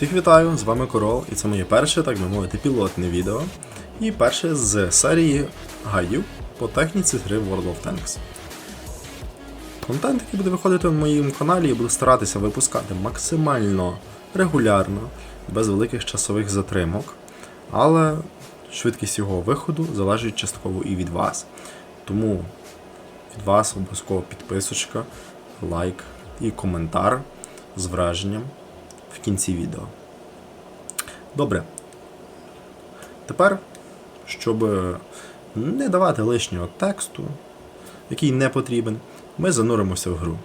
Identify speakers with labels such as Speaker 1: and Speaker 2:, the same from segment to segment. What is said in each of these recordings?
Speaker 1: Всіх вітаю, з вами Корол, і це моє перше, так би мовити, пілотне відео. І перше з серії гайдів по техніці гри World of Tanks. Контент, який буде виходити на моєму каналі, я буду старатися випускати максимально регулярно, без великих часових затримок. Але швидкість його виходу залежить частково і від вас. Тому від вас обов'язково підписочка, лайк і коментар з враженням в кінці відео. Добре. Тепер, щоб не давати лишнього тексту, який не потрібен, ми зануримося в гру.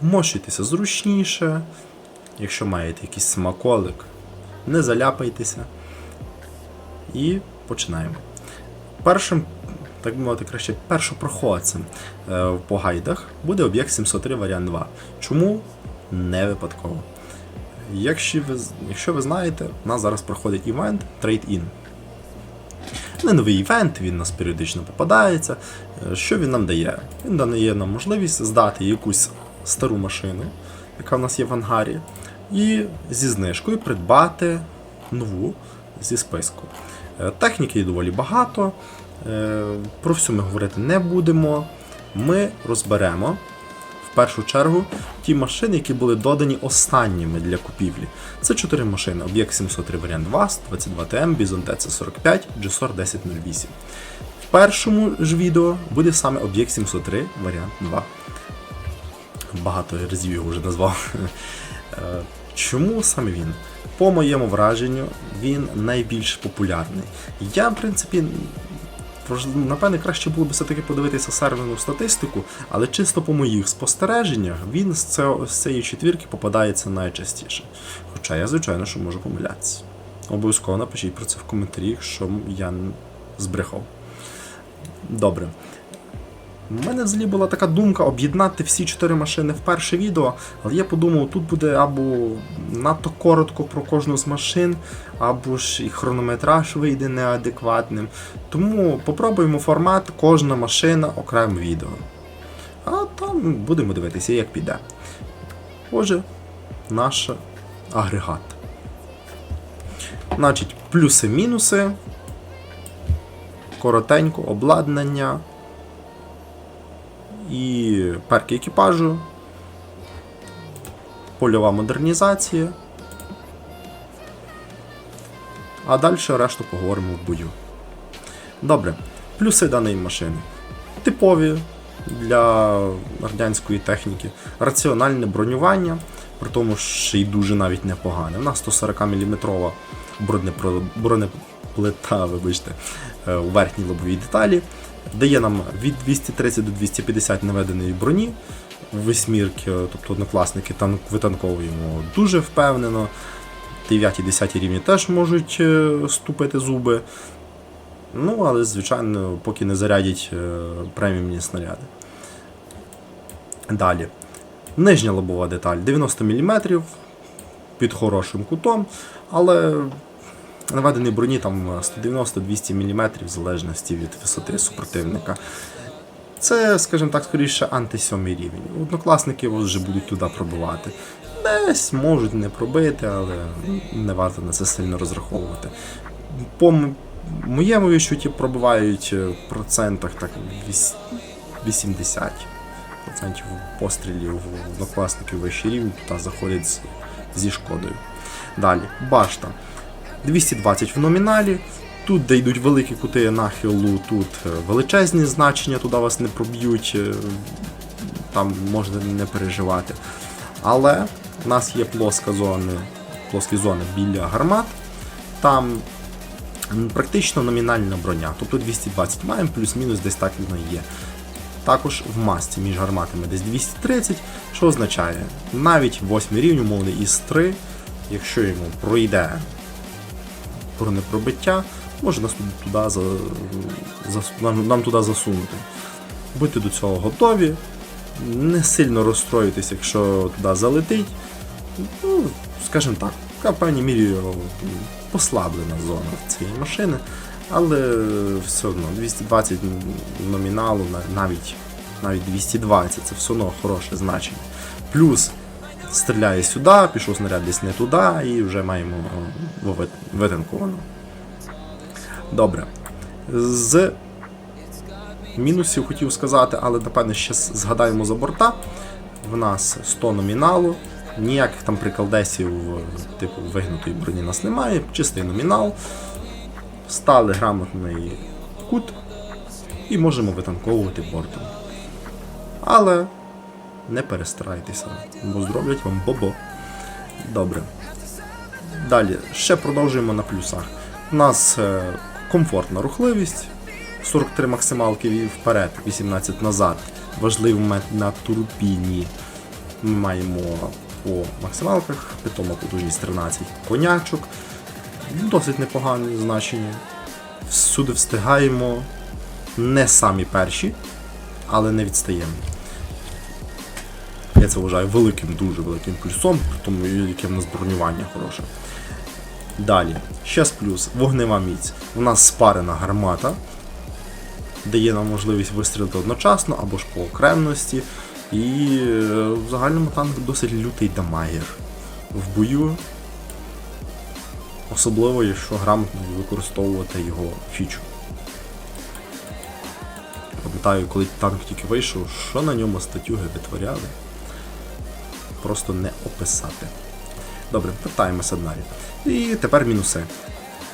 Speaker 1: Мощуйтеся зручніше, якщо маєте якийсь смаколик, не заляпайтеся. І починаємо. Першим, так би мовити, краще першопроходцем е, по гайдах буде об'єкт 703 варіант 2. Чому? Не випадково. Якщо ви, якщо ви знаєте, у нас зараз проходить івент Trade-In. Не новий івент, він у нас періодично попадається. Е, Що він нам дає? Він дає нам можливість здати якусь стару машину, яка в нас є в ангарі, і зі знижкою придбати нову зі списку. Е, Техніки є доволі багато. е, Про всю ми говорити не будемо. Ми розберемо в першу чергу ті машини, які були додані останніми для купівлі. Це чотири машини: об'єкт 703 варіант 2, 22 ТМ, Bison TC45, GSOR 1008. В першому ж відео буде саме об'єкт 703 варіант 2. Багато разів його вже назвав. Е, Чому саме він? По моєму враженню, він найбільш популярний. Я, в принципі, напевне, краще було б все-таки подивитися серверну статистику, але чисто по моїх спостереженнях він з, цього, з цієї четвірки попадається найчастіше. Хоча я, звичайно, що можу помилятися. Обов'язково напишіть про це в коментарі, якщо я збрехав. Добре. У мене взагалі була така думка об'єднати всі чотири машини в перше відео, але я подумав, тут буде або надто коротко про кожну з машин, або ж і хронометраж вийде неадекватним. Тому попробуємо формат кожна машина окремо відео. А там будемо дивитися, як піде. Отже, наш агрегат. Значить, плюси-мінуси. Коротенько, обладнання і перки екіпажу, польова модернізація. А далі решту поговоримо в бою. Добре, плюси даної машини. Типові для радянської техніки, раціональне бронювання, при тому що й дуже навіть непогане. У нас 140 мм бронеплита, вибачте, е, у верхній лобовій деталі. Дає нам від 230 до 250 наведеної броні восьмірки, тобто однокласники танк витанковуємо дуже впевнено. 9-10 рівні теж можуть е, ступити зуби. Ну, але, звичайно, поки не зарядять е, преміумні снаряди. Далі. Нижня лобова деталь 90 мм під хорошим кутом, але наведений броні там 190-200 мм в залежності від висоти супротивника. Це, скажімо так, скоріше антисьомий рівень. Однокласники вже будуть туди пробивати. Десь можуть не пробити, але не варто на це сильно розраховувати. По моєму відчутті пробивають е, в процентах так 80% пострілів однокласників вищий рівень туди заходять зі шкодою. Далі, башта. 220 в номіналі. Тут, де йдуть великі кути нахилу, тут е, величезні значення, туди вас не проб'ють, е, там можна не переживати. Але в нас є плоска зони, плоскі зони біля гармат. Там практично номінальна броня, тобто 220 маємо, плюс-мінус десь так воно є. Також в масці між гарматами десь 230, що означає, навіть 8 рівень, умовний із 3, якщо йому пройде бронепробиття, може нас туди за, за, нам, нам туди засунути. Будьте до цього готові, не сильно розстроїтесь, якщо туди залетить. Ну, скажімо так, в певній мірі послаблена зона цієї машини, але все одно 220 номіналу, навіть, навіть 220 це все одно хороше значення. Плюс стріляє сюди, пішов снаряд десь не туди, і вже маємо витанковано. Добре. З мінусів хотів сказати, але напевне ще згадаємо за борта. В нас 100 номіналу, ніяких там приколдесів, типу вигнутої броні нас немає, чистий номінал. Стали грамотний кут і можемо витанковувати бортом. Але не перестарайтеся, бо зроблять вам бобо. Добре. Далі, ще продовжуємо на плюсах. У нас е, комфортна рухливість, 43 максималки вперед, 18 назад. Важливий момент на турбіні. Ми маємо по максималках, питома потужність 13 конячок. Досить непогані значення. Всюди встигаємо не самі перші, але не відстаємо. Я це вважаю великим, дуже великим плюсом, тому яке в нас бронювання хороше. Далі, ще з плюс, вогнева міць. У нас спарена гармата, дає нам можливість вистрілити одночасно або ж по окремності. І е, в загальному танк досить лютий дамагер в бою. Особливо, якщо грамотно використовувати його фічу. Пам'ятаю, коли танк тільки вийшов, що на ньому статюги витворяли. Просто не описати. Добре, повертаємося далі. І тепер мінуси.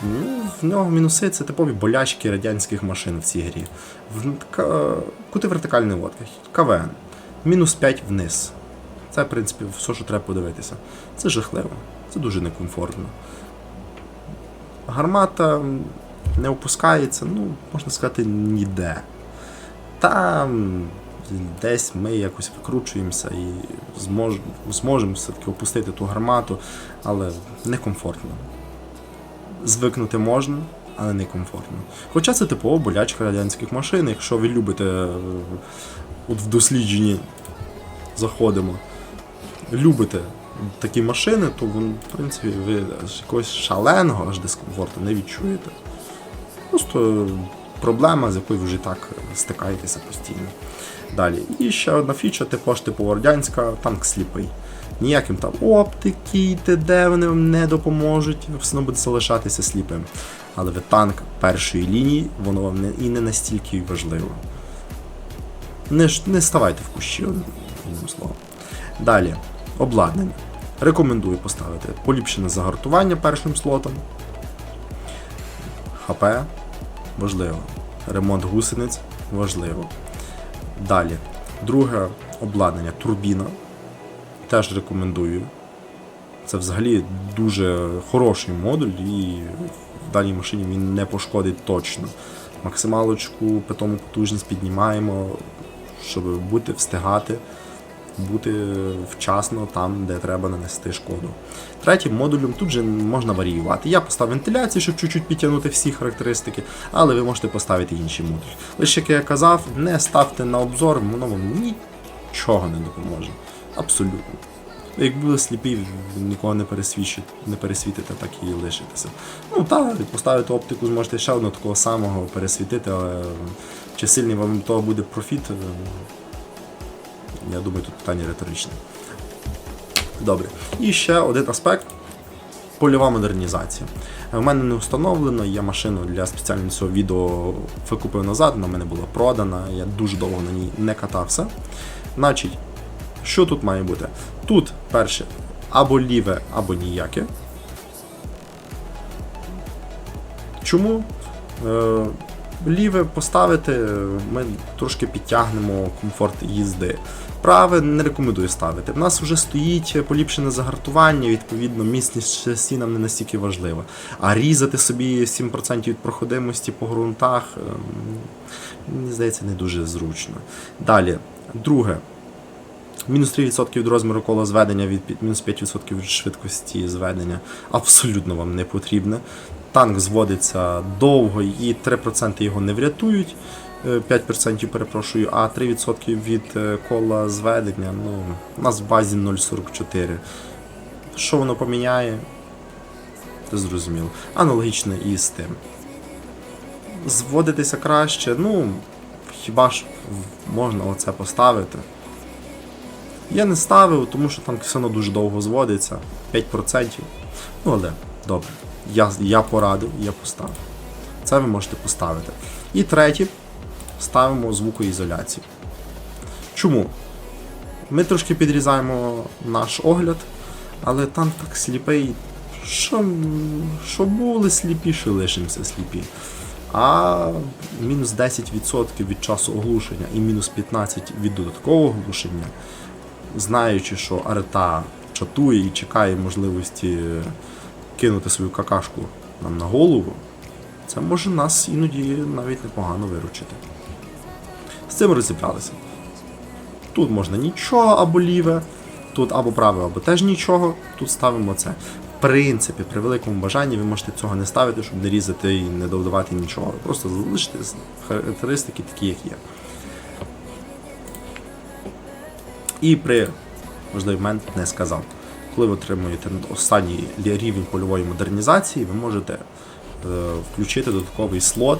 Speaker 1: Ну, в нього мінуси це типові болячки радянських машин в цій грі. Кути вертикальної лодки, КВН. Мінус 5 вниз. Це, в принципі, все, що треба подивитися. Це жахливо, це дуже некомфортно. Гармата не опускається, ну, можна сказати, ніде. Там десь ми якось викручуємося і змож, зможемо все-таки опустити ту гармату, але некомфортно. Звикнути можна, але некомфортно. Хоча це типова болячка радянських машин, якщо ви любите е, от в дослідженні заходимо, любите такі машини, то в принципі ви якогось шаленого аж дискомфорту не відчуєте. Просто проблема, з якою ви вже так стикаєтеся постійно. Далі. І ще одна фіча, також типу радянська, танк сліпий. Ніяким там оптики, ТД вони вам не допоможуть, все одно будете залишатися сліпим. Але ви танк першої лінії, воно вам не, і не настільки важливо. Не, не ставайте в кущі, одним словом. Далі, обладнання. Рекомендую поставити поліпшене загартування першим слотом. ХП важливо. Ремонт гусениць важливо. Далі. Друге обладнання турбіна. Теж рекомендую. Це взагалі дуже хороший модуль і в даній машині він не пошкодить точно. Максималочку, питому потужність піднімаємо, щоб бути встигати, бути вчасно там, де треба нанести шкоду. Третім модулем тут же можна варіювати. Я поставив вентиляцію, щоб чуть-чуть підтягнути всі характеристики, але ви можете поставити інший модуль. Лише, як я казав, не ставте на обзор, воно вам нічого не допоможе. Абсолютно. Як були сліпі, нікого не не пересвітите, так і лишитеся. Ну так, поставити оптику зможете ще одного такого самого пересвітити, але чи сильний вам того буде профіт, е, я думаю, тут питання риторичне. Добре. І ще один аспект польова модернізація. У мене не встановлено, я машину для спеціально цього відео викупив назад, вона мене була продана, я дуже довго на ній не катався. Значить, що тут має бути? Тут перше або ліве, або ніяке. Чому? Ліве поставити, ми трошки підтягнемо комфорт їзди. Праве не рекомендую ставити. В нас вже стоїть поліпшене загартування, відповідно, міцність шасі нам не настільки важлива. А різати собі 7% від проходимості по ґрунтах, ем, мені здається, не дуже зручно. Далі, друге. Мінус 3% від розміру кола зведення, від мінус 5% від швидкості зведення абсолютно вам не потрібне. Танк зводиться довго і 3% його не врятують. е, 5% перепрошую, а 3% від е, кола зведення. Ну, у нас в базі 0,44. Що воно поміняє? Це зрозуміло. Аналогічно і з тим. Зводитися краще, ну, хіба ж можна оце поставити? Я не ставив, тому що там все одно дуже довго зводиться. 5%. Ну але добре. Я, я порадив, я поставив. Це ви можете поставити. І третє, ставимо звукоізоляцію. Чому? Ми трошки підрізаємо наш огляд, але там так сліпий, що, що були сліпі, що лишимося сліпі. А мінус 10% від часу оглушення і мінус 15% від додаткового оглушення, знаючи, що арета чатує і чекає можливості кинути свою какашку нам на голову, це може нас іноді навіть непогано виручити. З цим розібралися. Тут можна нічого або ліве, тут або праве, або теж нічого. Тут ставимо це. В принципі, при великому бажанні ви можете цього не ставити, щоб не різати і не додавати нічого. Просто залишите характеристики такі, як є. І при важливий момент не сказав. Коли ви отримуєте останній рівень польової модернізації, ви можете е, включити додатковий слот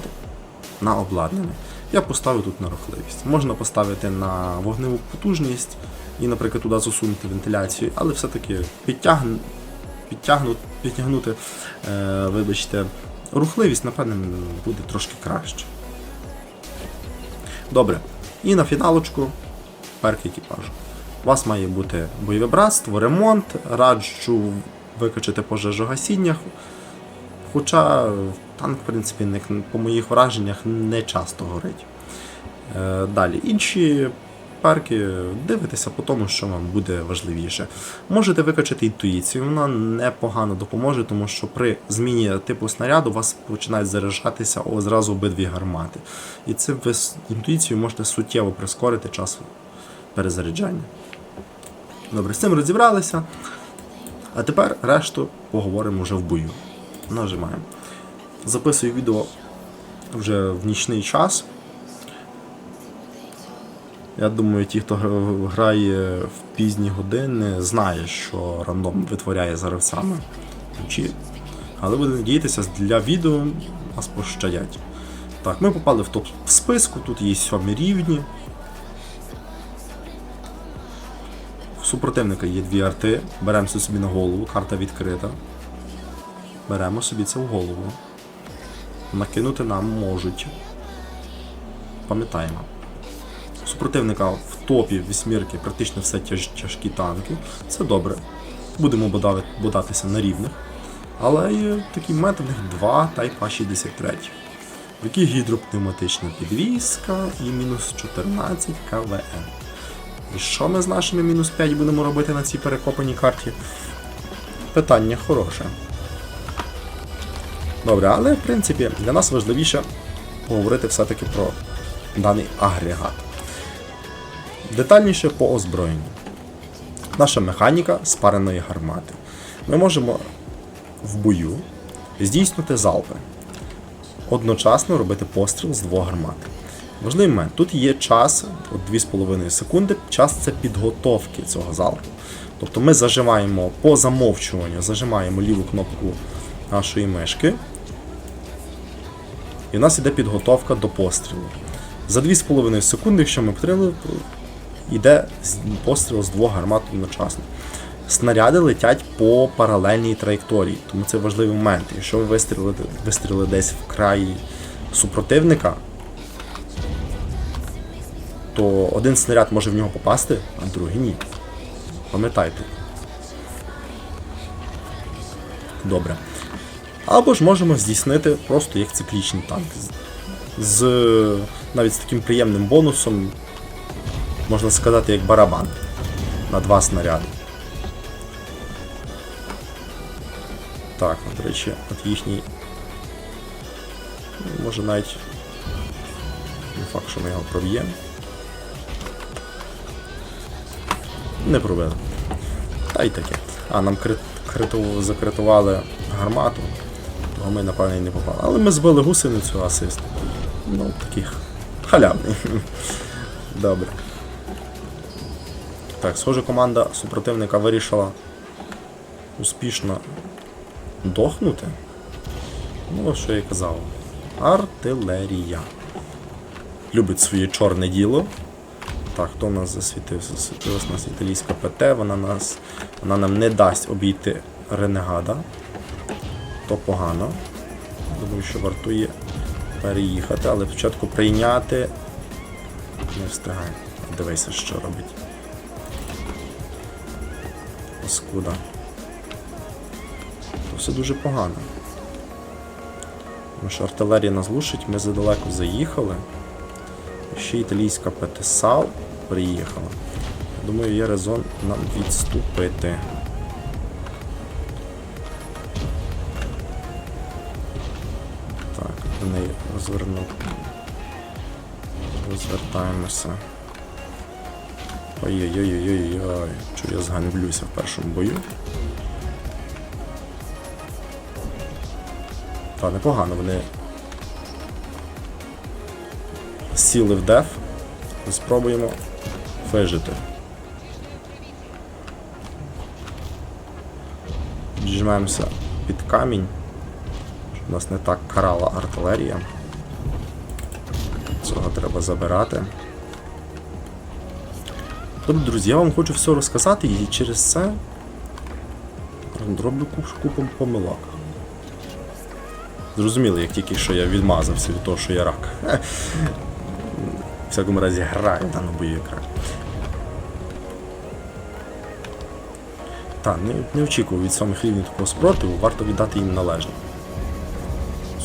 Speaker 1: на обладнання. Я поставив тут на рухливість. Можна поставити на вогневу потужність і, наприклад, туди засунути вентиляцію, але все-таки підтягну, підтягну, підтягнути, е, вибачте, рухливість, напевне, буде трошки краще. Добре. І на фіналочку перк екіпажу. У вас має бути бойове братство, ремонт, раджу викачати пожежогасіння. Хоча танк, в принципі, не, по моїх враженнях не часто горить. Е, далі, інші перки дивитеся по тому, що вам буде важливіше. Можете викачати інтуїцію, вона непогано допоможе, тому що при зміні типу снаряду у вас починають заряджатися одразу обидві гармати. І цим ви інтуїцією можете суттєво прискорити час перезаряджання. Добре, з цим розібралися. А тепер решту поговоримо вже в бою. Нажимаємо. Записую відео вже в нічний час. Я думаю, ті, хто грає в пізні години, знає, що рандом витворяє з гравцями. Але буду надіятися, для відео нас пощадять. Так, ми попали в топ списку, тут є сьомі рівні. Супротивника є дві арти, беремо це собі на голову, карта відкрита. Беремо собі це в голову. Накинути нам можуть. Пам'ятаємо. Супротивника в топі вісьмірки практично все тяж, тяжкі танки. Це добре. Будемо бодатися на рівних. Але є такий метод, в них 2 Type 63 в якій гідропневматична підвізка і мінус 14 КВН. І що ми з нашими мінус 5 будемо робити на цій перекопаній карті? Питання хороше. Добре, але в принципі для нас важливіше поговорити все-таки про даний агрегат. Детальніше по озброєнню. Наша механіка спареної гармати. Ми можемо в бою здійснювати залпи. Одночасно робити постріл з двох гармат. Важливий момент, тут є час, от 2,5 секунди, час це підготовки цього залпу. Тобто ми зажимаємо по замовчуванню, зажимаємо ліву кнопку нашої мишки. І в нас йде підготовка до пострілу. За 2,5 секунди, якщо ми потрібно, йде постріл з двох гармат одночасно. Снаряди летять по паралельній траєкторії, тому це важливий момент. Якщо ви вистрілите, вистрілили десь в краї супротивника, то один снаряд може в нього попасти, а другий ні. Пам'ятайте. Добре. Або ж можемо здійснити просто як циклічний танк. З, навіть з таким приємним бонусом, можна сказати, як барабан на два снаряди. Так, до речі, от їхній. Може навіть. Не факт, що ми його проб'ємо. Не пробили. Та й таке. А, нам крит, криту, закритували гармату, того ми, напевно, і не попали. Але ми збили гусеницю асист. Ну, таких халявний. Добре. Так, схоже, команда супротивника вирішила успішно дохнути. Ну, що я казав. Артилерія. Любить своє чорне діло. Так, хто в нас засвітився? Засвітилась у нас італійська ПТ, вона, нас, вона нам не дасть обійти ренегада. То погано. Думаю, що вартує переїхати, але спочатку прийняти. Не встигає. Дивися, що робить. Паскуда. То все дуже погано. Тому що артилерія нас глушить, ми задалеко заїхали. Ще італійська ПТСАЛ приїхала. Думаю, є резон нам відступити. Так, до неї розвернув. Розвертаємося. Ой-ой-ой-ой-ой-ой, Чого я зганблюся в першому бою. Та, непогано вони сіли в деф. Спробуємо вижити. Піджмемося під камінь, щоб нас не так карала артилерія. Цього треба забирати. Тобто, друзі, я вам хочу все розказати і через це роблю куп- купу помилок. Зрозуміли, як тільки що я відмазався від того, що я рак. В всякому разі граю в даному бою Та, не, не очікував від самих рівнів такого спротиву, варто віддати їм належне.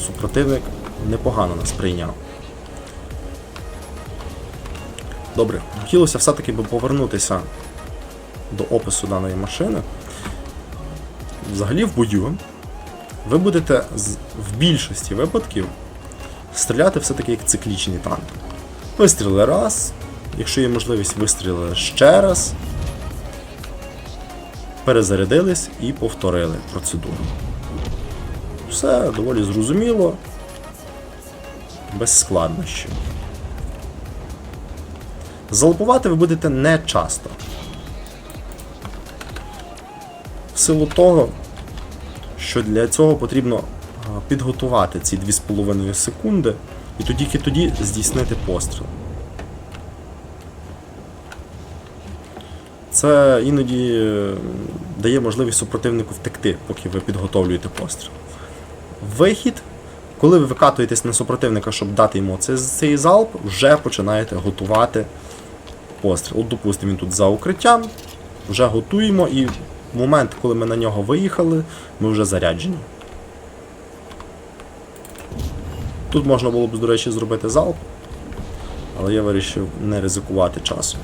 Speaker 1: Супротивник непогано нас прийняв. Добре, хотілося все-таки би повернутися до опису даної машини. Взагалі в бою ви будете в більшості випадків стріляти все-таки як циклічний танк. Вистріли раз, якщо є можливість, вистрілили ще раз, перезарядились і повторили процедуру. Все доволі зрозуміло, без складнощів. Залпувати ви будете не часто. В силу того, що для цього потрібно підготувати ці 2,5 секунди і тоді тоді здійснити постріл. Це іноді е, дає можливість супротивнику втекти, поки ви підготовлюєте постріл. Вихід, коли ви викатуєтесь на супротивника, щоб дати йому цей, залп, вже починаєте готувати постріл. От, допустимо, він тут за укриттям, вже готуємо і в момент, коли ми на нього виїхали, ми вже заряджені. Тут можна було б, до речі, зробити залп, але я вирішив не ризикувати часом.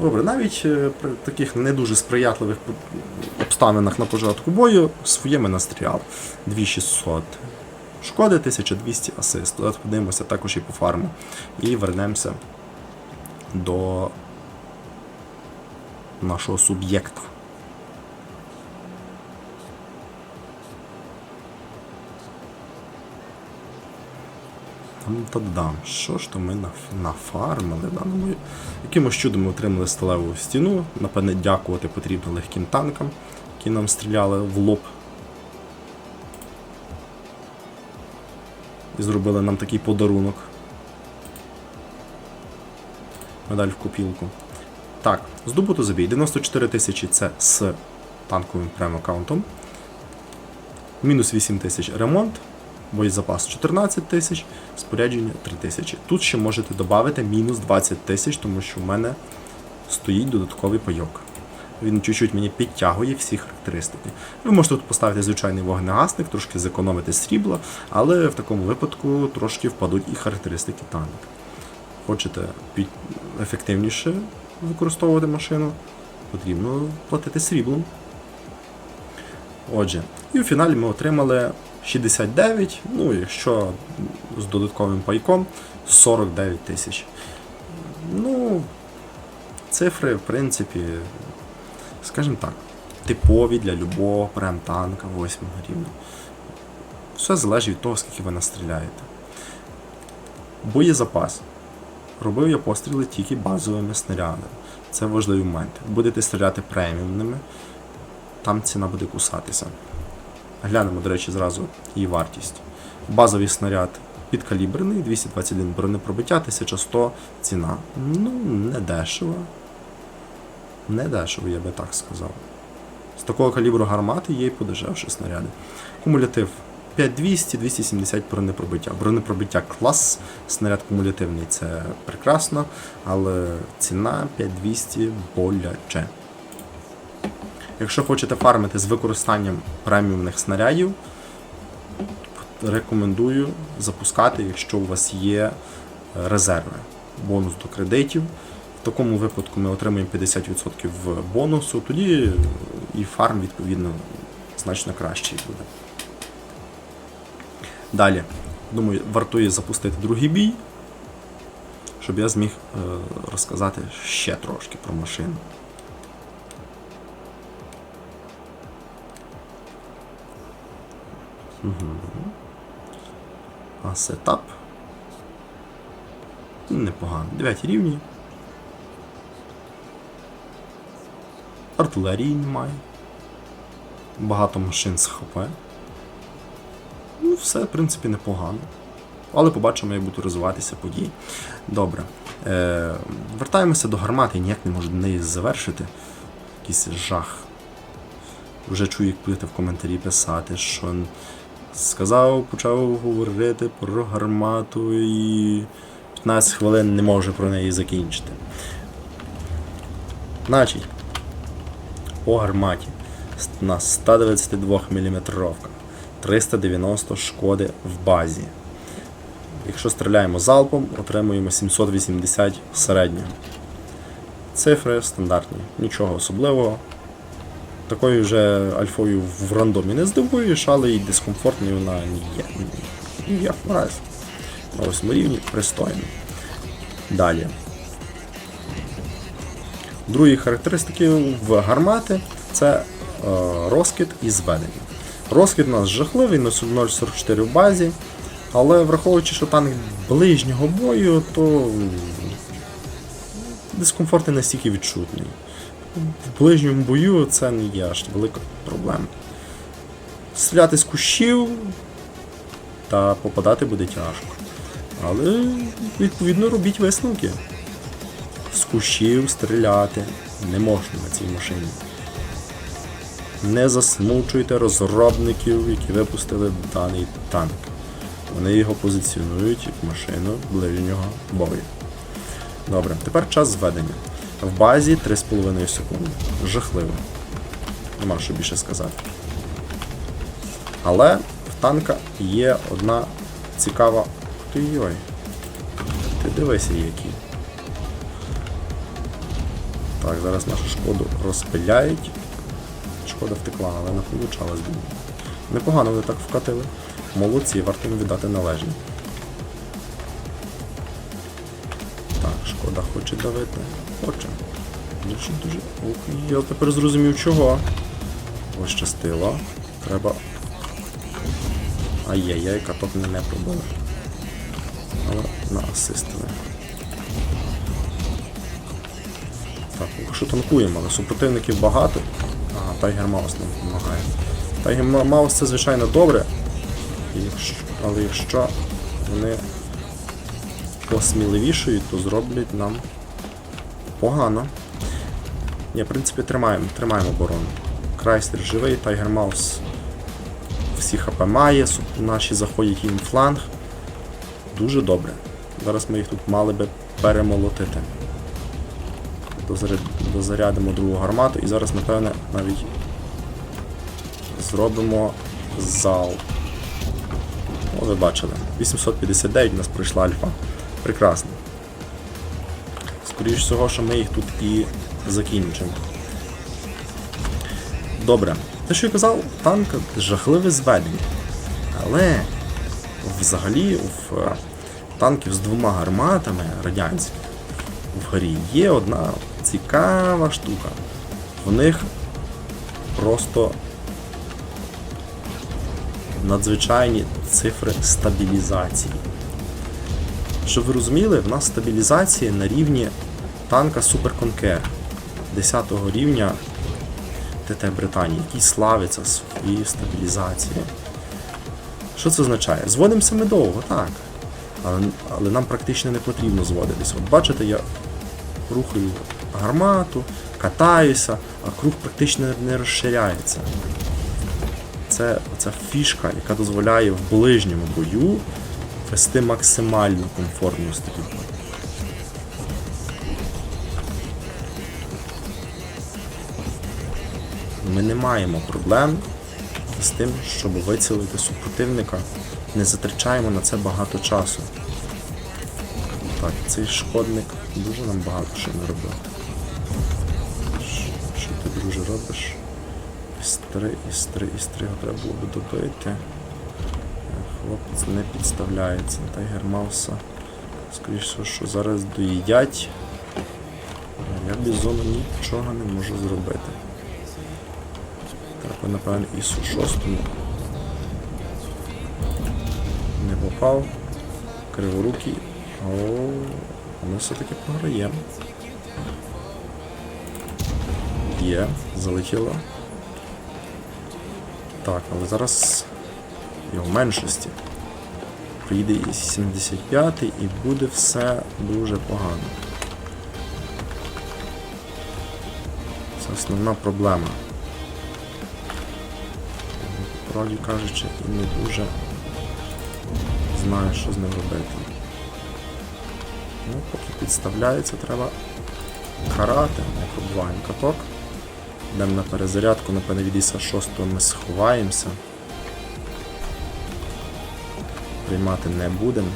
Speaker 1: Добре, навіть е, при таких не дуже сприятливих обставинах на початку бою своїми настріляв. 2600 шкоди, 1200 асист. Зараз подивимося також і по фарму. І вернемося до нашого суб'єкта. Там та дам. Що ж то ми наф- нафармили в даному. Якимось чудом ми отримали сталеву стіну. Напевне, дякувати потрібно легким танкам, які нам стріляли в лоб. І зробили нам такий подарунок. Медаль в копілку. Так, здобуто забій. 94 тисячі це з танковим прем-аккаунтом. Мінус 8 тисяч ремонт. Боєзапас 14 тисяч, спорядження 3 тисячі. Тут ще можете додати мінус 20 тисяч, тому що в мене стоїть додатковий пайок. Він чуть-чуть мені підтягує всі характеристики. Ви можете тут поставити звичайний вогнегасник, трошки зекономити срібла, але в такому випадку трошки впадуть і характеристики танка. Хочете під... ефективніше використовувати машину, потрібно платити сріблом. Отже, і у фіналі ми отримали 69, ну якщо з додатковим пайком 49 тисяч. Ну, цифри, в принципі, скажімо так, типові для любого прем-танка 8 рівня. Все залежить від того, скільки ви настріляєте. Боєзапас. Робив я постріли тільки базовими снарядами. Це важливий момент. Будете стріляти преміумними, там ціна буде кусатися. Глянемо, до речі, зразу її вартість. Базовий снаряд підкаліберний, 221 бронепробиття, 1100 ціна. Ну, не дешево. Не дешево, я би так сказав. З такого калібру гармати є і подешевші снаряди. Кумулятив 5200, 270 бронепробиття. Бронепробиття клас, снаряд кумулятивний це прекрасно, але ціна 5200 боляче. Якщо хочете фармити з використанням преміумних снарядів, рекомендую запускати, якщо у вас є е, резерви. Бонус до кредитів. В такому випадку ми отримуємо 50% бонусу, тоді і фарм, відповідно, значно кращий буде. Далі, думаю, вартує запустити другий бій, щоб я зміг е, розказати ще трошки про машину. А сетап. Непогано. 9 рівні. Артилерії немає. Багато машин з ХП. Ну, все, в принципі, непогано. Але побачимо, як будуть розвиватися події. Добре. Е, вертаємося до гармати, ніяк не можу до неї завершити. Якийсь жах. Вже чую, як будете в коментарі писати, що сказав, почав говорити про гармату і 15 хвилин не може про неї закінчити. Значить, по гарматі на 192 мм 390 шкоди в базі. Якщо стріляємо залпом, отримуємо 780 в середньому. Цифри стандартні, нічого особливого. Такою вже альфою в рандомі не здивуєш, але і дискомфортною вона є. Ні, разі. На восьмому рівні пристойно. Далі. Другі характеристики в гармати це е, розкид і зведення. Розкид у нас жахливий, на 0,44 в базі, але враховуючи, що танк ближнього бою, то дискомфорт не настільки відчутний. В ближньому бою це не є аж велика проблема. Стріляти з кущів та попадати буде тяжко. Але, відповідно, робіть висновки. З кущів стріляти не можна на цій машині. Не засмучуйте розробників, які випустили даний танк. Вони його позиціонують як машину ближнього бою. Добре, тепер час зведення. В базі 3,5 секунди. Жахливо. Нема що більше сказати. Але в танка є одна цікава. Ой-ой. Ти дивися який. Так, зараз нашу шкоду розпиляють. Шкода втекла, але не получалось. Непогано вони так вкатили. Молодці, варто їм віддати належні. Так, шкода хоче давити. Хоче. Дуже дуже. Ух, я тепер зрозумів чого. Пощастило. Треба. Ай-яй-яй, каток мене не пробили. Але на асистили. Так, поки що танкуємо, але супротивників багато. Ага, Тайгер Маус нам допомагає. Тайгер Маус це звичайно добре. Якщо, але якщо вони посміливішають, то зроблять нам погано. Ні, в принципі, тримаємо, тримаємо оборону. Крайстер живий, Тайгер Маус всі хп має, наші заходять їм фланг. Дуже добре. Зараз ми їх тут мали би перемолотити. Дозарядимо другу гармату і зараз, напевне, навіть зробимо зал. О, ви бачили. 859 у нас пройшла альфа. Прекрасно. Скоріше всього, що ми їх тут і закінчимо. Добре. Те, що я казав, танк жахливе зведення. Але взагалі в е, танків з двома гарматами радянських в грі є одна цікава штука. В них просто надзвичайні цифри стабілізації. Щоб ви розуміли, в нас стабілізація на рівні танка Super Conquer 10 рівня ТТ Британії, який славиться своєю стабілізацією. Що це означає? Зводимося ми довго, так. Але, але нам практично не потрібно зводитись. От бачите, я рухаю гармату, катаюся, а круг практично не розширяється. Це оця фішка, яка дозволяє в ближньому бою вести максимально комфортну стрільбу. Ми не маємо проблем з тим, щоб вицілити супротивника. Не затрачаємо на це багато часу. Так, цей шкодник дуже нам багато що не робив. Що- ти, друже, робиш? Із 3, із 3, із 3 його треба було би добити. Е, Хлопець не підставляється. Тайгер Мауса. Скоріше, що зараз доїдять. Е, Я бізону нічого не можу зробити. Треба, напевно, ісу шостому. Не попав. Криворукий. О, ми все-таки програємо. Є, залетіло. Так, але зараз його меншості. Приїде і 75 і буде все дуже погано. Це основна проблема. Правді кажучи, і не дуже знаю, що з ним робити. Ну, поки підставляється, треба карати, не пробуваємо каток. Йдемо на перезарядку, напевне, від Іса 6 ми сховаємося. Приймати не будемо.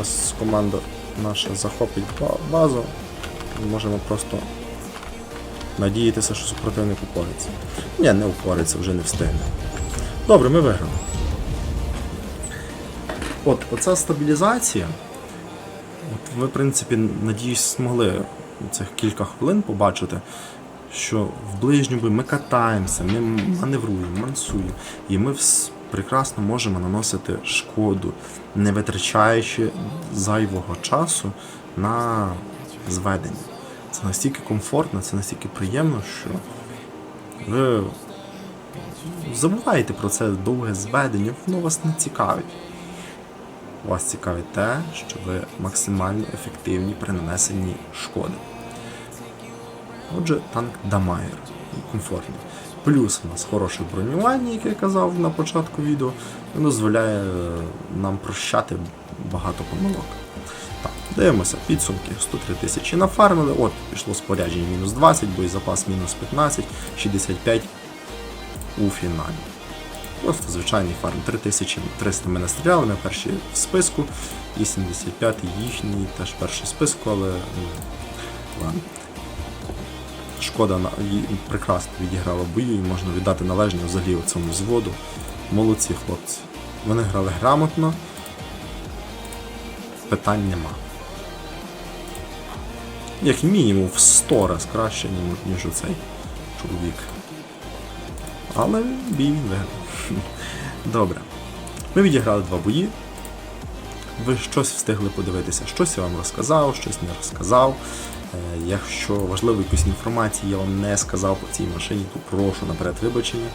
Speaker 1: Ось команда наша захопить базу. Ми можемо просто надіятися, що супротивник упориться. Ні, не упориться, вже не встигне. Добре, ми виграли. От, оця стабілізація. От ви, в принципі, надіюсь, змогли цих кілька хвилин побачити, що в ближньому ми катаємося, ми маневруємо, мансуємо, і ми прекрасно можемо наносити шкоду, не витрачаючи зайвого часу на зведення. Це настільки комфортно, це настільки приємно, що ви забуваєте про це довге зведення, воно вас не цікавить. Вас цікавить те, що ви максимально ефективні при нанесенні шкоди. Отже, танк Дамайер. Комфортний. Плюс у нас хороше бронювання, яке я казав на початку відео, він дозволяє е, нам прощати багато помилок. Дивимося, підсумки 103 тисячі нафармили, от пішло спорядження мінус 20, боєзапас мінус 15, 65 у фіналі. Просто звичайний фарм 3300 ми настріляли, ми перші в списку, і 75 їхній теж перший в списку, але ну, ладно. Шкода прекрасно відіграла бою і можна віддати належне взагалі цьому взводу. Молодці хлопці. Вони грали грамотно, питань нема. Як мінімум в 100 раз краще, ніж, оцей чоловік. Але бій він виграв. Добре. Ми відіграли два бої. Ви щось встигли подивитися, щось я вам розказав, щось не розказав. Е, Якщо важливу якусь інформацію я вам не сказав по цій машині, то прошу наперед вибачення.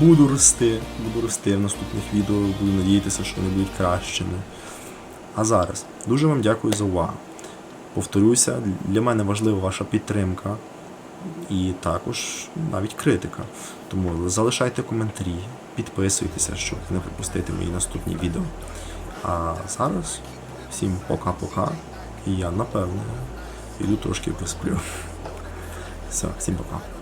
Speaker 1: Буду рости, буду рости в наступних відео, буду надіятися, що вони будуть кращими. А зараз дуже вам дякую за увагу. Повторюся, для мене важлива ваша підтримка і також навіть критика. Тому залишайте коментарі, підписуйтеся, щоб не пропустити мої наступні відео. А зараз всім пока-пока. І я напевне іду трошки посплю. Все, всім пока.